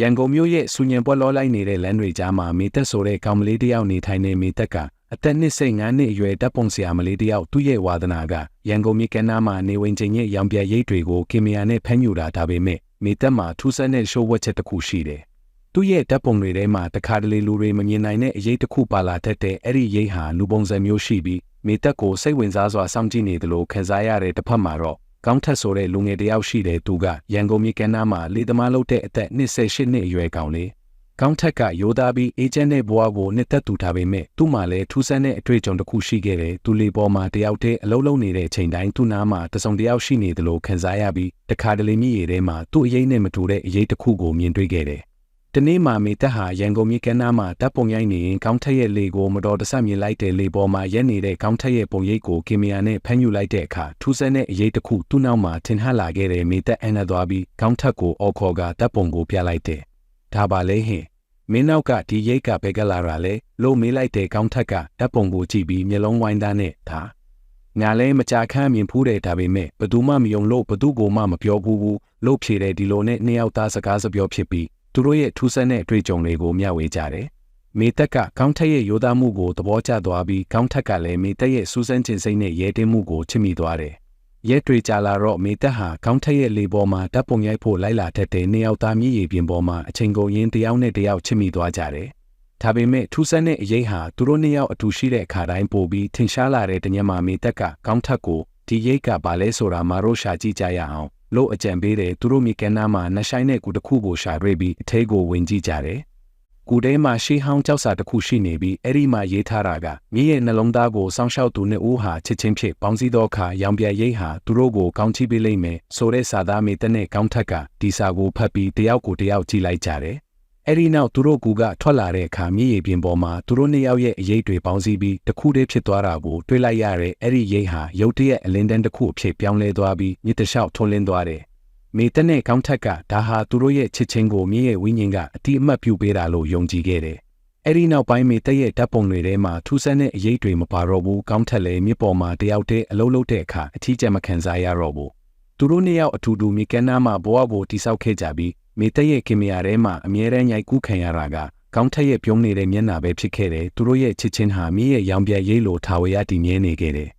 ရန်ကုန်မြို့ရဲ့စူညံပွက်လောလိုက်နေတဲ့လမ်းတွေကြားမှာမေသက်ဆိုတဲ့ကောင်မလေးတစ်ယောက်နေထိုင်နေမေသက်ကအသက်25နှစ်အရွယ်တပ်ပုံဆရာမလေးတစ်ယောက်သူ့ရဲ့ဝါသနာကရန်ကုန်မြို့ကမ်းနားမှာနေဝင်ချိန်ရဲ့ရောင်ပြရိတ်တွေကိုကင်မရာနဲ့ဖမ်းယူတာဒါပေမဲ့မေသက်မှာထူးဆန်းတဲ့ရှိုးဝက်ချက်တစ်ခုရှိတယ်။သူ့ရဲ့တပ်ပုံတွေထဲမှာတခါတလေလူတွေမမြင်နိုင်တဲ့အရေးတစ်ခုပါလာတတ်တဲ့အဲ့ဒီရိတ်ဟာလူပုံစံမျိုးရှိပြီးမေသက်ကိုစိတ်ဝင်စားစွာစောင့်ကြည့်နေတယ်လို့ခံစားရတဲ့တစ်ဖက်မှာတော့ ကောင်းထက်ဆိုတဲ့လူငယ်တစ်ယောက်ရှိတယ်သူကရန်ကုန်မြို့ကမ်းနားမှာလေသမားလုပ်တဲ့အသက်28နှစ်အရွယ်ကောင်လေးကောင်းထက်ကရိုးသားပြီးအေဂျင့်တဲ့ဘဝကိုနှစ်သက်သူထားပေမဲ့သူ့မှာလည်းထူးဆန်းတဲ့အတွေ့အကြုံတစ်ခုရှိခဲ့တယ်သူလေပေါ်မှာတယောက်တည်းအလုံးလုံးနေတဲ့ချိန်တိုင်းသူ့နားမှာတစုံတယောက်ရှိနေတယ်လို့ခံစားရပြီးတခါတလေမြည်ရည်ထဲမှာသူ့အရေးနဲ့မတူတဲ့အရေးတစ်ခုကိုမြင်တွေ့ခဲ့တယ် တနေ့မှမေတက်ဟာရန်ကုန်မြို့ကမ်းနားမှာတပ်ပုံရိုက်နေရင်ကောင်းထက်ရဲ့လေကိုမတော်တဆမြင်လိုက်တဲ့လေပေါ်မှာရက်နေတဲ့ကောင်းထက်ရဲ့ပုံရိပ်ကိုကင်မရာနဲ့ဖမ်းယူလိုက်တဲ့အခါထူးဆန်းတဲ့အရေးတစ်ခုသူ့နောက်မှာထင်ဟပ်လာခဲ့တဲ့မေတက်အန်နာသွားပြီးကောင်းထက်ကိုအော်ခေါ်ကတပ်ပုံကိုပြလိုက်တဲ့ဒါပါလေဟင်မင်းနောက်ကဒီရိတ်ကဘယ်ကလာတာလဲလို့မေးလိုက်တဲ့ကောင်းထက်ကတပ်ပုံကိုကြည့်ပြီးမျက်လုံးဝိုင်းသားနဲ့ဒါငါလည်းမကြခမ်းမြင်ဖူးတယ်ဒါပေမဲ့ဘသူမှမယုံလို့ဘသူကိုမှမပြောဘူးဘူးလို့ဖြေတယ်ဒီလိုနဲ့နှစ်ယောက်သားစကားစပြောဖြစ်ပြီး သူတို့ရဲ့ထူးဆန်းတဲ့အတွေ့အကြုံတွေကိုမျှဝေကြတယ်။မေတက်ကကောင်းထက်ရဲ့ရိုးသားမှုကိုသဘောကျသွားပြီးကောင်းထက်ကလည်းမေတက်ရဲ့စူးစမ်းခြင်းစိတ်နဲ့ရဲတင်းမှုကိုချစ်မိသွားတယ်။ရဲတွေကြလာတော့မေတက်ဟာကောင်းထက်ရဲ့လေပေါ်မှာတပ်ပုံရိုက်ဖို့လိုက်လာတတ်တဲ့နှစ်ယောက်သားမြည်ရည်ပြင်ပေါ်မှာအချိန်ကုန်ရင်းတယောက်နဲ့တယောက်ချစ်မိသွားကြတယ်။ဒါပေမဲ့ထူးဆန်းတဲ့အရေးဟာသူတို့နှစ်ယောက်အတူရှိတဲ့အခါတိုင်းပို့ပြီးထင်ရှားလာတဲ့တညမှာမေတက်ကကောင်းထက်ကိုဒီရိတ်ကဘာလဲဆိုတာမာရိုရှာကြည့်ကြရအောင် လို့အကြံပေးတယ်သူတို့မြေကမ်းနားမှာနှဆိုင်တဲ့ကူတစ်ခုကိုရှာတွေ့ပြီးအထဲကိုဝင်ကြည့်ကြတယ်။ကူထဲမှာရှေးဟောင်းကြောက်စာတစ်ခုရှိနေပြီးအဲ့ဒီမှာရေးထားတာကမြေရဲ့နှလုံးသားကိုစောင့်ရှောက်သူနှစ်ဦးဟာချစ်ချင်းဖြစ်ပေါင်းစည်းသောအခါရောင်ပြရိတ်ဟာသူတို့ကိုကောင်းချီးပေးလိမ့်မယ်ဆိုတဲ့စာသားမေတ္တာနဲ့ကောင်းထက်ကဒီစာကိုဖတ်ပြီးတယောက်ကိုတယောက်ကြည့်လိုက်ကြတယ်။ အဲ့ဒီနောက်သူတို့ကူကထွက်လာတဲ့အခါမြေရည်ပြင်ပေါ်မှာသူတို့နှစ်ယောက်ရဲ့အရေးတွေပေါင်းစည်းပြီးတခုတည်းဖြစ်သွားတာကိုတွေ့လိုက်ရတဲ့အဲ့ဒီရိတ်ဟာရုတ်တရက်အလင်းတန်းတစ်ခုအဖြစ်ပြောင်းလဲသွားပြီးမြစ်တလျှောက်ထွန်းလင်းသွားတယ်။မေတ္တာနဲ့ကောင်းထက်ကဒါဟာသူတို့ရဲ့ချစ်ချင်းကိုမြေရဲ့ဝိညာဉ်ကအတိအမှတ်ပြုပေးတာလို့ယုံကြည်ခဲ့တယ်။အဲ့ဒီနောက်ပိုင်းမေတ္တာရဲ့ဓာတ်ပုံတွေထဲမှာထူးဆန်းတဲ့အရေးတွေမပါတော့ဘူးကောင်းထက်လည်းမြစ်ပေါ်မှာတယောက်တည်းအလုံးလုံးတဲ့အခါအထီးကျန်မခံစားရတော့ဘူး။သူတို့နှစ်ယောက်အထူတူမြေကမ်းနားမှာဘဝကိုတိဆောက်ခဲ့ကြပြီး မေတ္တာရဲ့ခင်မယာထဲမှာအမြဲတမ်းရိုက်ကူးခံရတာကကောင်းထက်ရဲ့ပြုံးနေတဲ့မျက်နှာပဲဖြစ်ခဲ့တယ်။သူတို့ရဲ့ချစ်ချင်းဟာမြေရဲ့ရောင်ပြရိပ်လိုထာဝရတည်မြဲနေခဲ့တယ်